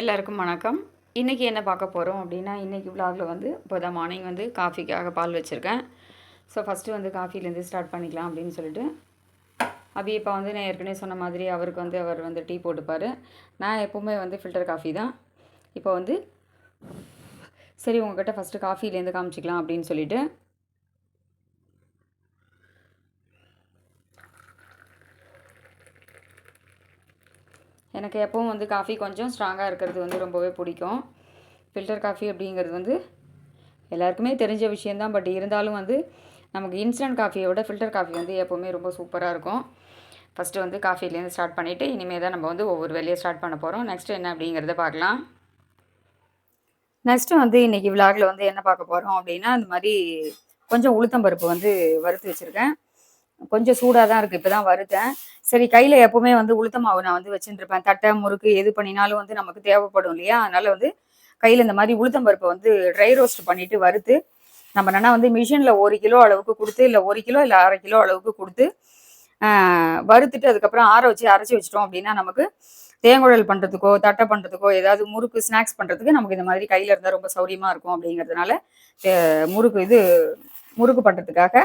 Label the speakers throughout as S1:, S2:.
S1: எல்லாருக்கும் வணக்கம். இன்றைக்கி என்ன பார்க்க போகிறோம் அப்படின்னா இன்றைக்கி விலாகில் வந்து இப்போ தான் மார்னிங் வந்து காஃபிக்காக பால் வச்சுருக்கேன். ஸோ ஃபஸ்ட்டு வந்து காஃபிலேருந்து ஸ்டார்ட் பண்ணிக்கலாம் அப்படின்னு சொல்லிட்டு. அபி இப்போ வந்து நான் ஏற்கனவே சொன்ன மாதிரி அவருக்கு வந்து அவர் வந்து டீ போட்டுப்பார். நான் எப்போவுமே வந்து ஃபில்டர் காஃபி தான். இப்போ வந்து சரி உங்ககிட்ட ஃபஸ்ட்டு காஃபிலேருந்து காமிச்சிக்கலாம் அப்படின்னு சொல்லிவிட்டு எனக்கு எப்பவும் வந்து காஃபி கொஞ்சம் ஸ்ட்ராங்காக இருக்கிறது வந்து ரொம்பவே பிடிக்கும். ஃபில்டர் காஃபி அப்படிங்கிறது வந்து எல்லாருக்குமே தெரிஞ்ச விஷயந்தான் பட் இருந்தாலும் வந்து நமக்கு இன்ஸ்டன்ட் காஃபியை விட ஃபில்டர் காஃபி வந்து எப்போவுமே ரொம்ப சூப்பராக இருக்கும். ஃபஸ்ட்டு வந்து காஃபிலேருந்து ஸ்டார்ட் பண்ணிவிட்டு இனிமேல் தான் நம்ம வந்து ஒவ்வொரு வேலையை ஸ்டார்ட் பண்ண போகிறோம் நெக்ஸ்ட்டு என்ன அப்படிங்கிறத பார்க்கலாம். நெக்ஸ்ட்டு வந்து இன்றைக்கி விலாகில் வந்து என்ன பார்க்க போகிறோம் அப்படின்னா இந்த மாதிரி கொஞ்சம் உளுத்தம்பருப்பு வந்து வறுத்து வச்சுருக்கேன். கொஞ்சம் சூடாக தான் இருக்குது இப்போ தான் வருத்தேன் சரி கையில் எப்போவுமே வந்து உளுத்த மாவு நான் வந்து வச்சுட்டுருப்பேன் தட்டை முறுக்கு எது பண்ணினாலும் வந்து நமக்கு தேவைப்படும் இல்லையா? அதனால் வந்து கையில் இந்த மாதிரி உளுத்தம் பருப்பை வந்து ட்ரை ரோஸ்ட் பண்ணிவிட்டு வறுத்து நம்ம என்னன்னா வந்து மிஷினில் ஒரு கிலோ அளவுக்கு கொடுத்து இல்லை ஒரு கிலோ இல்லை அரை கிலோ அளவுக்கு கொடுத்து வறுத்துட்டு அதுக்கப்புறம் ஆற வச்சு அரைச்சி வச்சிட்டோம் அப்படின்னா நமக்கு தேங்குழல் பண்ணுறதுக்கோ தட்டை பண்ணுறதுக்கோ ஏதாவது முறுக்கு ஸ்நாக்ஸ் பண்ணுறதுக்கு நமக்கு இந்த மாதிரி கையில் இருந்தால் ரொம்ப சௌரியமாக இருக்கும் அப்படிங்கிறதுனால முறுக்கு இது முறுக்கு பண்ணுறதுக்காக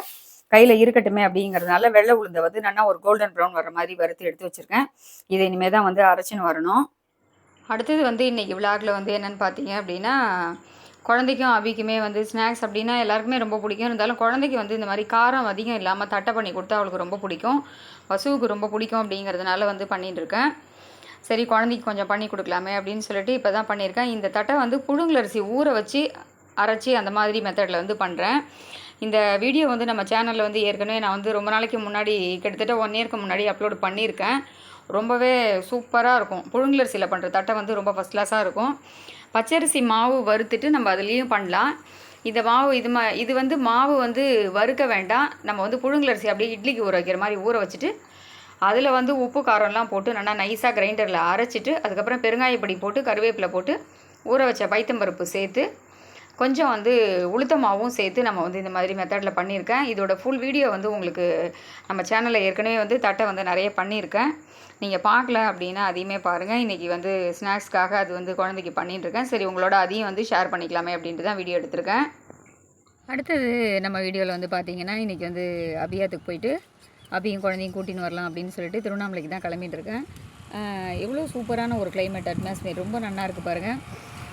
S1: கையில் இருக்கட்டுமே அப்படிங்கிறதுனால வெள்ளை உளுந்தை வந்து நல்லா ஒரு கோல்டன் ப்ரௌன் வர மாதிரி வறுத்து எடுத்து வச்சுருக்கேன். இதை இனிமேல் தான் வந்து அரைச்சின்னு வரணும். அடுத்தது வந்து இன்றைக்கி விழாக்கில் வந்து என்னென்னு பார்த்தீங்க அப்படின்னா குழந்தைக்கும் அவிக்குமே வந்து ஸ்நாக்ஸ் அப்படின்னா எல்லாருக்குமே ரொம்ப பிடிக்கும். இருந்தாலும் குழந்தைக்கு வந்து இந்த மாதிரி காரம் அதிகம் இல்லாமல் தட்டை பண்ணி கொடுத்தா அவளுக்கு ரொம்ப பிடிக்கும். பசுவுக்கு ரொம்ப பிடிக்கும் அப்படிங்கிறதுனால வந்து பண்ணிட்டு இருக்கேன். சரி குழந்தைக்கு கொஞ்சம் பண்ணி கொடுக்கலாமே அப்படின்னு சொல்லிட்டு இப்போ தான் பண்ணியிருக்கேன். இந்த தட்டை வந்து புழுங்கலரிசி ஊற வச்சு அரைச்சி அந்த மாதிரி மெத்தடில் வந்து பண்ணுறேன் இந்த வீடியோ வந்து நம்ம சேனலில் வந்து ஏற்கனவே நான் வந்து ரொம்ப நாளைக்கு முன்னாடி கிட்டத்தட்ட ஒன் இயர்க்கு முன்னாடி அப்லோட் பண்ணியிருக்கேன். ரொம்பவே சூப்பராக இருக்கும். புழுங்கலரிசியில் பண்ணுற தட்டை வந்து ரொம்ப ஃபஸ்ட் கிளாஸாக இருக்கும். பச்சரிசி மாவு வறுத்துட்டு நம்ம அதுலேயும் பண்ணலாம். இந்த மாவு இது மா இது வந்து மாவு வந்து வறுக்க வேண்டாம். நம்ம வந்து புழுங்கலரிசி அப்படியே இட்லிக்கு ஊற வைக்கிற மாதிரி ஊற வச்சுட்டு அதில் வந்து உப்பு காரம்லாம் போட்டு நல்லா நைஸாக கிரைண்டரில் அரைச்சிட்டு அதுக்கப்புறம் பெருங்காயப்பொடி போட்டு கருவேப்பிலை போட்டு ஊற வச்ச பைத்தம்பருப்பு சேர்த்து கொஞ்சம் வந்து உளுத்த மாவும் சேர்த்து நம்ம வந்து இந்த மாதிரி மெத்தடில் பண்ணியிருக்கேன். இதோட ஃபுல் வீடியோ வந்து உங்களுக்கு நம்ம சேனலில் ஏற்கனவே வந்து தட்டை வந்து நிறைய பண்ணியிருக்கேன். நீங்கள் பார்க்கல அப்படின்னா அதையுமே பாருங்கள் இன்றைக்கி வந்து ஸ்நாக்ஸ்க்காக அது வந்து குழந்தைக்கு பண்ணிட்டுருக்கேன். சரி உங்களோட அதையும் வந்து ஷேர் பண்ணிக்கலாமே அப்படின்ட்டு தான் வீடியோ எடுத்திருக்கேன். அடுத்தது நம்ம வீடியோவில் வந்து பார்த்தீங்கன்னா இன்றைக்கி வந்து அபியாத்துக்கு போயிட்டு அபியும் குழந்தையும் கூட்டின்னு வரலாம் அப்படின்னு சொல்லிட்டு திருவண்ணாமலைக்கு தான் கிளம்பிட்டு இருக்கேன் எவ்வளோ சூப்பரான ஒரு கிளைமேட் அட்மாஸ்பியர் ரொம்ப நல்லா இருக்குது பாருங்கள்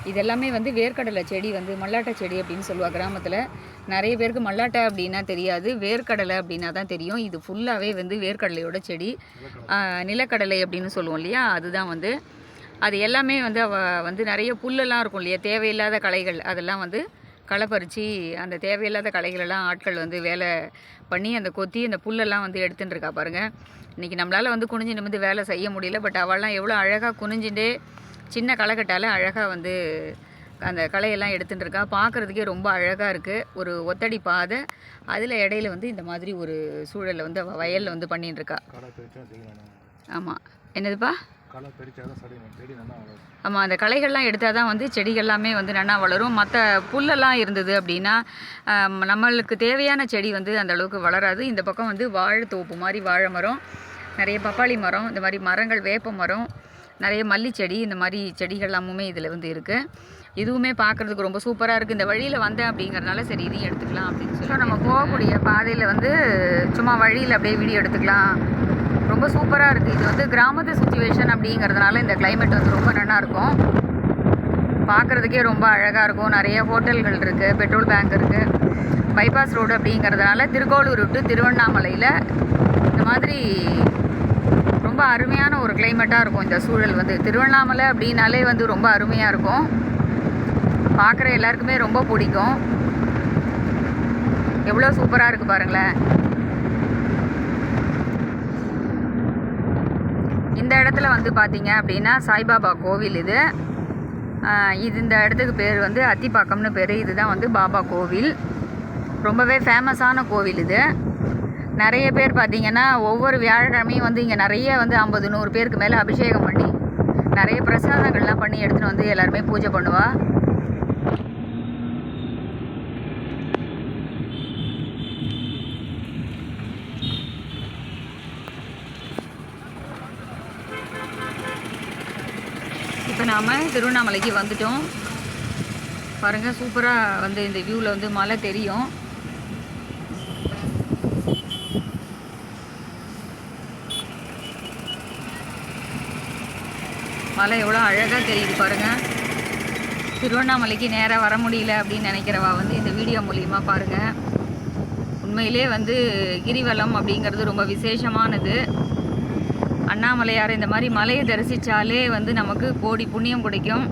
S1: இது எல்லாமே வந்து வேர்க்கடலை செடி வந்து மல்லாட்டை செடி அப்படின்னு சொல்லுவாள் கிராமத்தில். நிறைய பேருக்கு மல்லாட்டை அப்படின்னா தெரியாது. வேர்க்கடலை அப்படின்னா தான் தெரியும். இது ஃபுல்லாகவே வந்து வேர்க்கடலையோட செடி. நிலக்கடலை. அப்படின்னு சொல்லுவோம் இல்லையா? அதுதான் வந்து. அது எல்லாமே வந்து அவ வந்து நிறைய புல்லெல்லாம் இருக்கும் இல்லையா? தேவையில்லாத களைகள். அதெல்லாம் வந்து களை பறித்து அந்த தேவையில்லாத களைகளெல்லாம் ஆட்கள் வந்து வேலை பண்ணி அந்த கொத்தி அந்த புல்லெல்லாம் வந்து எடுத்துன்னு இருக்கா பாருங்கள் இன்றைக்கி நம்மளால் வந்து குனிஞ்சு நிமிந்து வேலை செய்ய முடியல. பட் அவள்லாம் எவ்வளோ அழகாக குனிஞ்சுட்டே சின்ன களைக்கட்டால் அழகாக வந்து அந்த களையெல்லாம் எடுத்துட்டு இருக்கா. பார்க்குறதுக்கே ரொம்ப அழகாக இருக்குது ஒரு ஒத்தடி பாதை. அதில் இடையில வந்து இந்த மாதிரி ஒரு சூழலை வந்து வயலில் வந்து பண்ணிட்டு இருக்கா.
S2: களை பறிச்சா செய்யலாம்
S1: ஆமாம் என்னதுப்பா? ஆமாம் அந்த களைகள்லாம் எடுத்தால் தான் வந்து செடிகள் எல்லாமே வந்து நல்லா வளரும். மற்ற புல்லெல்லாம் இருந்தது அப்படின்னா நம்மளுக்கு தேவையான செடி வந்து அந்த அளவுக்கு வளராது. இந்த பக்கம் வந்து வாழைத்தோப்பு மாதிரி வாழை மரம் நிறைய பப்பாளி மரம் இந்த மாதிரி மரங்கள் வேப்ப மரம் நிறைய மல்லி செடி இந்த மாதிரி செடிகள் எல்லாமுமே இதில் வந்து இருக்குது இதுவுமே பார்க்குறதுக்கு ரொம்ப சூப்பராக இருக்குது இந்த வழியில் வந்தேன் அப்படிங்கிறதுனால சரி இதையும் எடுத்துக்கலாம் அப்படின்னு சொல்லி. நம்ம போகக்கூடிய பாதையில் வந்து சும்மா வழியில் அப்படியே வீடியோ எடுத்துக்கலாம். ரொம்ப சூப்பராக இருக்குது இது வந்து கிராமத்து சுச்சுவேஷன் அப்படிங்கிறதுனால இந்த கிளைமேட் வந்து ரொம்ப நல்லாயிருக்கும் பார்க்குறதுக்கே ரொம்ப அழகாக இருக்கும். நிறைய ஹோட்டல்கள் இருக்குது பெட்ரோல் பேங்க் இருக்குது பைபாஸ் ரோடு அப்படிங்கிறதுனால திருக்கோளூர் விட்டு திருவண்ணாமலையில் இந்த மாதிரி ரொம்ப அருமையான ஒரு கிளைமேட்டாக இருக்கும் இந்த சூழல் வந்து. திருவண்ணாமலை அப்படின்னாலே வந்து ரொம்ப அருமையாக இருக்கும். பார்க்குற எல்லாருக்குமே ரொம்ப பிடிக்கும். எவ்வளோ சூப்பராக இருக்குது பாருங்களேன். இந்த இடத்துல வந்து பார்த்தீங்க அப்படின்னா சாய்பாபா கோவில் இது. இது இந்த இடத்துக்கு பேர் வந்து அத்திப்பாக்கம்னு பேர். இதுதான் வந்து பாபா கோவில். ரொம்பவே ஃபேமஸான கோவில் இது. நிறைய பேர் பார்த்தீங்கன்னா ஒவ்வொரு வியாழக்கிழமையும் வந்து இங்கே நிறைய வந்து ஐம்பது நூறு பேருக்கு மேலே அபிஷேகம் பண்ணி நிறைய பிரசாதங்கள்லாம் பண்ணி எடுத்துகிட்டு வந்து எல்லாருமே பூஜை பண்ணுவா. இப்போ நாம் திருவண்ணாமலைக்கு வந்துட்டோம். பாருங்கள் சூப்பராக வந்து இந்த வியூவில் வந்து மலை தெரியும். மலை எவ்வளோ அழகாக தெரியுது பாருங்கள் திருவண்ணாமலைக்கு நேராக வர முடியல அப்படின்னு நினைக்கிறவா வந்து இந்த வீடியோ மூலியமாக பாருங்கள் உண்மையிலே வந்து கிரிவலம் அப்படிங்கிறது ரொம்ப விசேஷமானது. அண்ணாமலையார் இந்த மாதிரி மலையை தரிசித்தாலே வந்து நமக்கு கோடி புண்ணியம் கிடைக்கும்.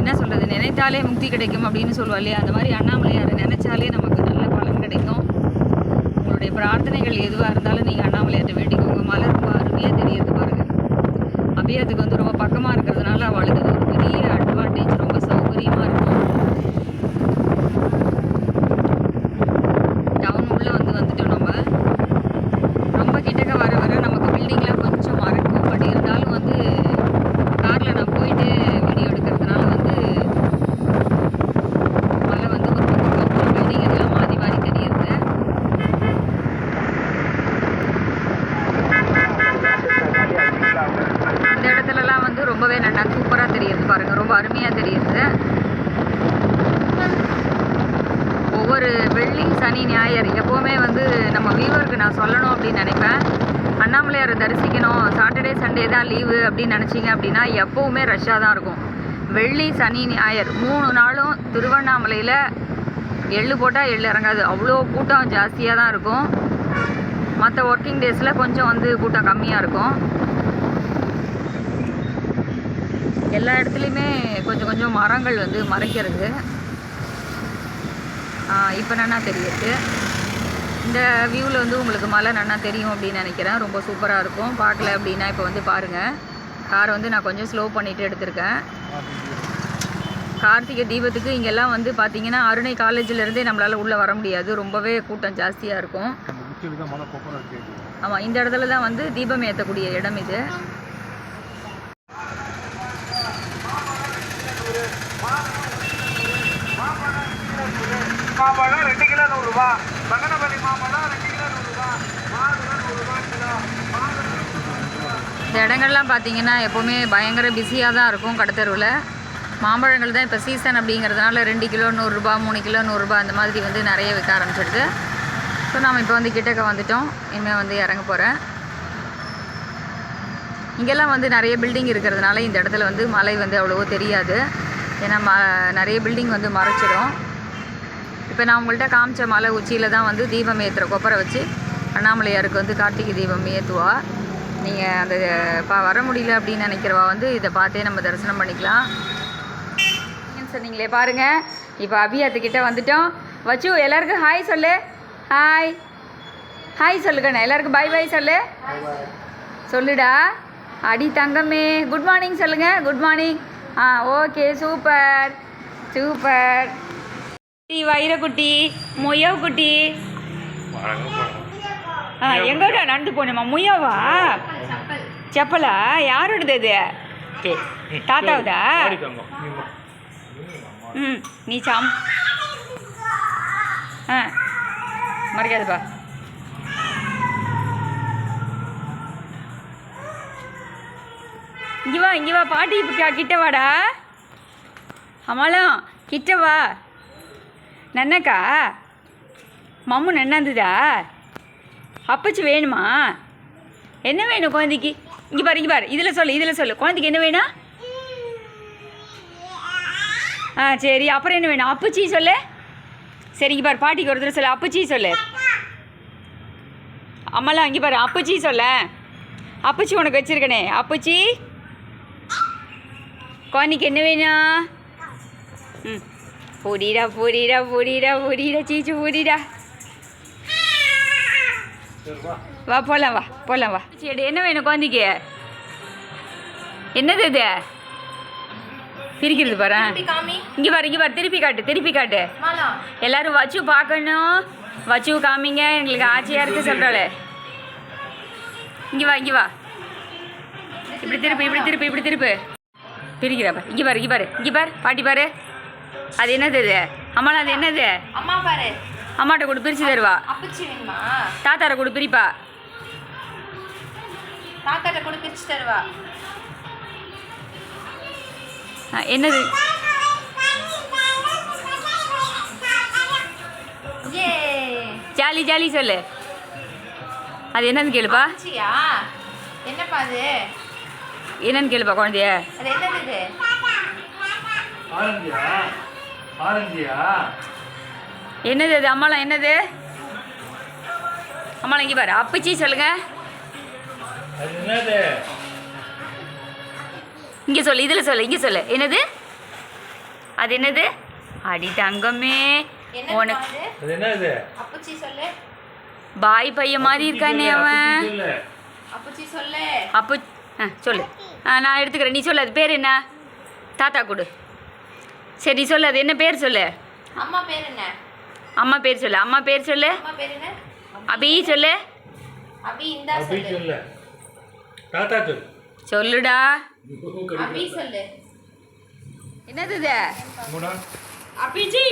S1: என்ன சொல்கிறது நினைத்தாலே முக்தி கிடைக்கும் அப்படின்னு சொல்லுவா இல்லையா? அந்த மாதிரி அண்ணாமலையாரை நினைச்சாலே நமக்கு நல்ல பலன் கிடைக்கும். உங்களுடைய பிரார்த்தனைகள் எதுவாக இருந்தாலும் நீங்கள் அண்ணாமலையார்கிட்ட வேண்டிக்கோங்க. மலர் ரொம்ப அருமையாக தெரியுது பாருங்கள் அபியாத்துக்கு வந்து ரொம்ப பக்கமாக இருக்கிறதுனால அவளுக்கு அது ஒரு பெரிய அட்வான்டேஜ் ரொம்ப சௌகரியமாக இருக்கும் டவுன் உள்ள வந்து வந்துட்டோம் நம்ம ரொம்ப கிட்டக்க வர வர நமக்கு பில்டிங்லாம் கொஞ்சம் மறக்கும் பட் இருந்தாலும் வந்து காரில் நான் போயிட்டு வீடியோ எடுக்கிறதுனால வந்து மலை வந்து ஒரு பக்கம் கொஞ்சம் பில்டிங் இதெல்லாம் மாறி மாறி தெரியுது இந்த இடத்துலலாம் வந்து ரொம்பவே நல்லா சூப்பராக தெரியுது பாருங்க ரொம்ப அருமையாக தெரியுது ஒவ்வொரு வெள்ளி சனி ஞாயிறு எப்போவுமே வந்து நம்ம வியூவருக்கு நான் சொல்லணும் அப்படின்னு நினைப்பேன் அண்ணாமலையாரை தரிசிக்கணும். சாட்டர்டே சண்டே தான் லீவு அப்படின்னு நினச்சிங்க அப்படின்னா எப்போவுமே ரஷ்ஷாக தான் இருக்கும். வெள்ளி சனி ஞாயிறு மூணு நாளும் திருவண்ணாமலையில் எள்ளு போட்டால் எள்ளு இறங்காது. அவ்வளோ கூட்டம் ஜாஸ்தியாக தான் இருக்கும். மற்ற ஒர்க்கிங் டேஸில் கொஞ்சம் வந்து கூட்டம் கம்மியாக இருக்கும். எல்லா இடத்துலையுமே கொஞ்சம் கொஞ்சம் மரங்கள் வந்து மறைக்கிறது. இப்போ என்னென்னா தெரியுது இந்த வியூவில் வந்து உங்களுக்கு மலை நல்லா தெரியும் அப்படின்னு நினைக்கிறேன். ரொம்ப சூப்பராக இருக்கும். பார்க்கல அப்படின்னா இப்போ வந்து பாருங்கள் காரை வந்து நான் கொஞ்சம் ஸ்லோ பண்ணிவிட்டு எடுத்திருக்கேன். கார்த்திகை தீபத்துக்கு இங்கெல்லாம் வந்து பார்த்தீங்கன்னா அருணை காலேஜிலேருந்தே நம்மளால் உள்ளே வர முடியாது. ரொம்பவே கூட்டம் ஜாஸ்தியாக இருக்கும். ஆமாம் இந்த இடத்துல தான் வந்து தீபம் ஏற்றக்கூடிய இடம் இது.
S2: மாம்பழம் ரெண்டு கிலோ நூறுரூவா பங்கனப்பள்ளி மாம்பழம் ரெண்டு கிலோ நூறுரூவா மாதுளை நூறுரூவா கிலோ
S1: இந்த இடங்கள்லாம் பார்த்தீங்கன்னா எப்போவுமே பயங்கர பிஸியாக தான் இருக்கும் கடத்தெருவில் மாம்பழங்கள் தான் இப்போ சீசன் அப்படிங்கிறதுனால ரெண்டு கிலோ நூறுரூபா மூணு கிலோ நூறுரூபா அந்த மாதிரி வந்து நிறைய விற்க ஆரம்பிச்சிடுது. ஸோ நாம் இப்போ வந்து கிட்டக்க வந்துட்டோம். இனிமேல் வந்து இறங்க போகிறேன் இங்கெல்லாம் வந்து நிறைய பில்டிங் இருக்கிறதுனால இந்த இடத்துல வந்து மலை வந்து அவ்வளோவோ தெரியாது. ஏன்னா ம நிறைய பில்டிங் வந்து மறைச்சிடும் இப்போ நான் உங்கள்கிட்ட காமிச்ச மலை உச்சியில் தான் வந்து தீபம் ஏற்றுற கொப்பரை வச்சு அண்ணாமலையாருக்கு வந்து கார்த்திகை தீபம் ஏற்றுவா நீங்கள் அந்த பா வர முடியல அப்படின்னு நினைக்கிறவா வந்து இதை பார்த்தே நம்ம தரிசனம் பண்ணிக்கலாம். சொன்னீங்களே பாருங்க. இப்போ அபியாத்துக்கிட்ட வந்துட்டோம். வச்சு எல்லாருக்கும் ஹாய் சொல்லு. ஹாய் ஹாய் சொல்லுக்கண்ணா எல்லாருக்கும் பை பை சொல்லு. சொல்லுடா. அடி தங்கமே. குட் மார்னிங் சொல்லுங்க. குட் மார்னிங் ஆ ஓகே சூப்பர் சூப்பர் குட்டி வைரக்குட்டி முயவ் குட்டி ஆ எங்கடா நண்டு போனோமா முயவா செப்பலா? யாரோடது இது தாத்தாவுதா? ம் நீ சாம். ஆ மறைக்காதுப்பா. இங்கே வா இங்கே வா. பாட்டி இப்போ கிட்ட வாடா. அம்மாலாம் கிட்ட வா. நன்னக்கா? மம்மு நன்னாந்துதா? அப்பச்சி வேணுமா? என்ன வேணும் குழந்தைக்கு? இங்கே பாரு இங்கே பாரு. இதில் சொல்லு இதில் சொல்லு. குழந்தைக்கு என்ன வேணும்? ஆ சரி. அப்புறம் என்ன வேணும்? அப்பச்சி சொல்லு. சரி இங்கே பாரு. பாட்டிக்கு ஒரு தடவை சொல்லு. அப்பச்சி சொல்லு. அம்மாலாம் இங்கே பாரு. அப்பச்சி சொல்ல. அப்பச்சி உனக்கு வச்சிருக்கனே. அப்பச்சி. குழந்தைக்கு என்ன வேணும்? ம். பொடிடா பொடிடா பொடிடா பொடிடா சீச்சு பொடிடா வா போகலாம் வா போகலாம் வா. சரி என்ன வேணும் குழந்தைக்கு? என்னது இது? பிரிக்கிறது பாரு இங்கே பாரு இங்கே பாரு திருப்பி காட்டு திருப்பி காட்டு. எல்லாரும் வச்சு பார்க்கணும். வச்சு காமிங்க எங்களுக்கு ஆச்சையாக இருக்கு சொல்கிறாளே இங்கே வா இங்கே வா. இப்படி திருப்பி இப்படி திருப்பி இப்படி திருப்பு. பிரிக்கிறா பாரு இங்கே பாரு இங்கே பாரு இங்கே பாரு. பாட்டி பாரு. அது என்னது இது? அம்மாலாம் அது என்னது?
S3: அம்மா பாரு.
S1: அம்மாட்ட கூட பிரித்து தருவா.
S3: அப்பச்சி வேணுமா?
S1: தாத்தாரை கூட பிரிப்பா.
S3: தாத்தாட்ட கூட பிரிச்சு தருவா.
S1: ஆ, என்னது? ஜாலி ஜாலி சொல்லு. அது என்னன்னு கேளுப்பா.
S3: என்னப்பா அது?
S1: என்னன்னு கேளுப்பா குழந்தைய.
S3: அது என்னது இது?
S2: ஆரஞ்சியா ஆரஞ்சியா
S1: என்னது அது அம்மாலாம் என்னது? அம்மாலாம் இங்கே பாரு. அப்பச்சி சொல்லுங்க.
S2: அது என்னது?
S1: இங்கே சொல்லு இதில் சொல்லு இங்கே சொல்லு. என்னது? அது என்னது? அடி தங்கமே. உனக்கு
S3: அது
S2: அது என்னது?
S3: அப்புச்சி சொல்லு.
S1: பாய் பையன் மாதிரி இருக்கானே அவன்.
S2: சொல்லு.
S3: அப்புச்சி சொல்லு.
S1: அப்பு ஆ சொல்லு. ஆ நான் எடுத்துக்கிறேன். நீ சொல்லு அது பேர் என்ன? தாத்தா கொடு. சரி நீ சொல்லு அது என்ன பேர் சொல்லு?
S3: அம்மா பேர் என்ன?
S1: அம்மா பேர் சொல்லு அம்மா பேர் சொல்லு.
S3: அம்மா பேர் என்ன?
S1: அபி சொல்லு.
S3: அபி இந்தா சொல்லு.
S2: சொல்லு. தாத்தா சொல்லு.
S1: சொல்லுடா.
S3: அபி சொல்லு.
S1: என்னது இது?
S3: அபிஜி.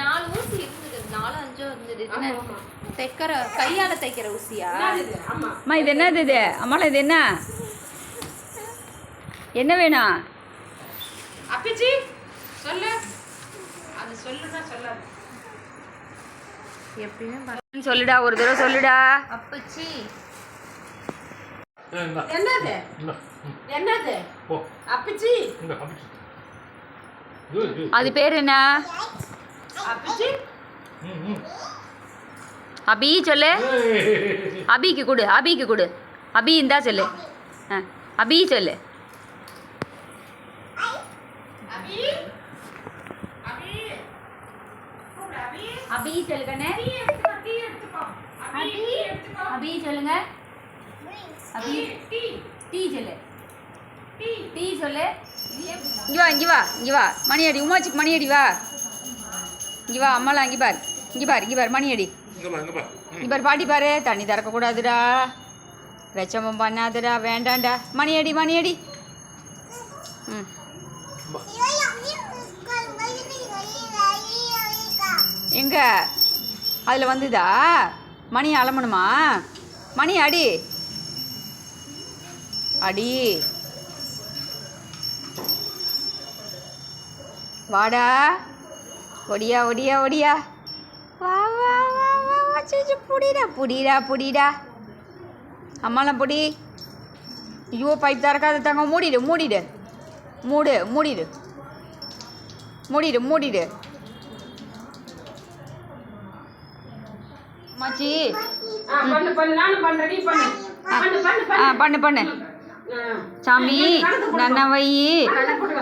S3: நாலு ஊசி இருந்தது. நாலு அஞ்சோ இருந்தது. என்ன? தைக்கிற கையால தைக்கிற ஊசியா?
S1: அம்மா இது என்னது இது? அம்மாலாம் இது என்ன? என்ன வேணும்
S3: அபிஜி சொல்லு. அது சொல்லுனா சொல்லாது. எப்படின்னு
S1: சொல்லுடா ஒரு தடவை சொல்லுடா.
S3: அப்பச்சி. என்னது? என்னது?
S2: போ.
S3: அப்பச்சி.
S1: அது பேர் என்ன?
S3: அப்பச்சி.
S1: அபி சொல்லு. அபிக்கு கொடு அபிக்கு கொடு. அபி இந்தா சொல்லு. அபி சொல்லு.
S3: அபி. அபி. அபி.
S1: அபி. சொல்லு கண்ணே
S3: அபி
S1: சொல்லுங்க. அபி டீ சொல்லு. டீ சொல்லு. இங்கே வா இங்கே வா இங்கே வா. மணி அடி உமாச்சிக்கு மணி அடி வா. இங்கே வா அம்மாலாம் இங்கே பார். இங்கே பார் இங்கே பார் மணி அடி
S2: இங்க
S1: பார். பாட்டி பாரு. தண்ணி திறக்கக்கூடாதுடா லட்சமும் பண்ணாதுடா வேண்டாம்டா மணி அடி மணி அடி ம் எங்க? அதில் வந்துதா? மணி அலமணுமா மணி அடி. அடி. வாடா. ஒடியா ஒடியா ஒடியா. வா வா வா வா வா. புடிடா புடிடா புடிடா. அம்மாலாம் புடி. ஐயோ பைப் திறக்காத தாங்க மூடிடு மூடிடு. மூடு மூடிடு. மூடிடு மூடிடு. மாச்சி
S4: பண்ணு பண்ணு. நானும் பண்றேன். நீ பண்ணு. பண்ணு பண்ணு
S1: ஆ பண்ணு பண்ணு. சாமி நன்ன வை
S4: பண்ணு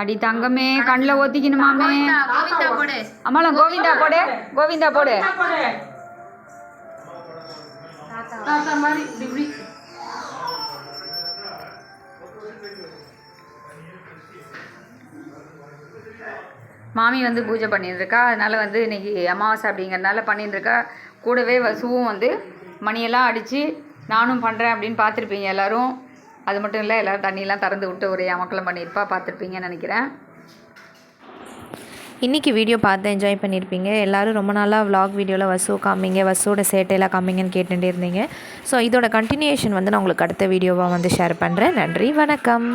S1: அடி தங்கமே கண்ணில் ஒத்திக்கணுமாமே
S3: கோவிந்தா போடு.
S1: அம்மாலாம் கோவிந்தா போடு கோவிந்தா போடு. மாமி வந்து பூஜை பண்ணிட்டு இருக்கா அதனால வந்து இன்னைக்கு அமாவாசை அப்படிங்கறதுனால பண்ணிட்டு இருக்கா கூடவே வசுவும் வந்து மணியெல்லாம் அடித்து நானும் பண்ணுறேன் அப்படின்னு பார்த்துருப்பீங்க எல்லோரும். அது மட்டும் இல்லை எல்லோரும் தண்ணியெல்லாம் திறந்து விட்டு ஒரு அமக்கலம் பண்ணியிருப்பா பார்த்துருப்பீங்கன்னு நினைக்கிறேன்.
S5: இன்றைக்கி வீடியோ பார்த்து என்ஜாய் பண்ணியிருப்பீங்க. எல்லோரும் ரொம்ப நாளாக விலாக் வீடியோவில் வசு காமிங்க வசுவோட சேட்டையெல்லாம் காமிங்கன்னு கேட்டுகிட்டே இருந்தீங்க. ஸோ இதோட கண்டினியூஷன் வந்து நான் உங்களுக்கு அடுத்த வீடியோவாக வந்து ஷேர் பண்ணுறேன் நன்றி வணக்கம்.